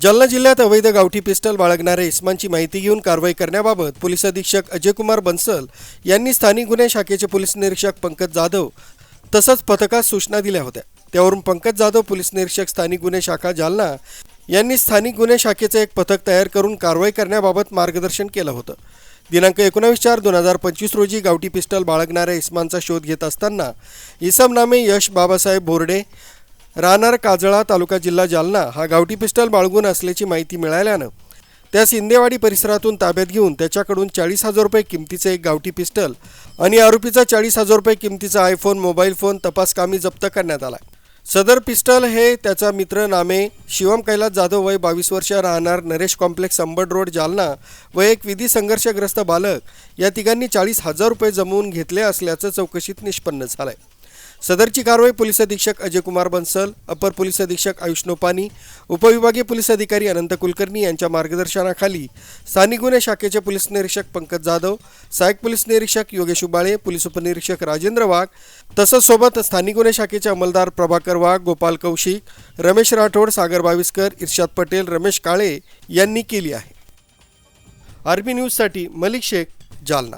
जालना जिल्ह्यात अवैध गावठी पिस्टल बाळगणाऱ्या इस्मांची माहिती घेऊन कारवाई करण्याबाबत पोलीस अधीक्षक अजयकुमार बन्सल यांनी स्थानिक गुन्हे शाखेचे पोलीस निरीक्षक पंकज जाधव तसंच पथकास सूचना दिल्या होत्या. त्यावरून पंकज जाधव पोलीस निरीक्षक स्थानिक गुन्हे शाखा जालना यांनी स्थानिक गुन्हे शाखेचे एक पथक तयार करून कारवाई करण्याबाबत मार्गदर्शन केलं होतं. दिनांक एकोणावीस चार दोन हजार पंचवीस रोजी गावठी पिस्टल बाळगणाऱ्या इस्मांचा शोध घेत असताना इसम नामे यश बाबासाहेब बोर्डे राहणार काजळा तालुका जिल्हा जालना हा गावठी पिस्टल बाळगून असल्याची माहिती मिळाल्यानं त्या सिंदेवाडी परिसरातून ताब्यात घेऊन त्याच्याकडून चाळीस हजार रुपये किमतीचं एक गावठी पिस्टल आणि आरोपीचा चाळीस हजार रुपये किमतीचा आयफोन मोबाईल फोन तपासकामी जप्त करण्यात आला. सदर पिस्टल हे त्याचा मित्र नामे शिवम कैलास जाधव वय बावीस वर्ष राहणार नरेश कॉम्प्लेक्स अंबड रोड जालना व एक विधी संघर्षग्रस्त बालक या तिघांनी चाळीस हजार रुपये जमवून घेतले असल्याचं चौकशीत निष्पन्न झालं आहे सदरची कारवाई पोलीस अधीक्षक अजय कुमार बन्सल अपर पोलीस अधीक्षक आयुष नोपानी उपविभागीय पोलीस अधिकारी अनंत कुलकर्णी यांच्या मार्गदर्शनाखाली स्थानिक गुन्हे शाखेचे पोलीस निरीक्षक पंकज जाधव सहाय्यक पोलीस निरीक्षक योगेश उबाळे पोलीस उपनिरीक्षक राजेंद्र वाघ तसंच सोबत स्थानिक गुन्हे शाखेचे अंमलदार प्रभाकर वाघ गोपाल कौशिक रमेश राठोड सागर बाविस्कर इर्शाद पटेल रमेश काळे यांनी केली आहे. आर्मी न्यूजसाठी मलिक शेख जालना.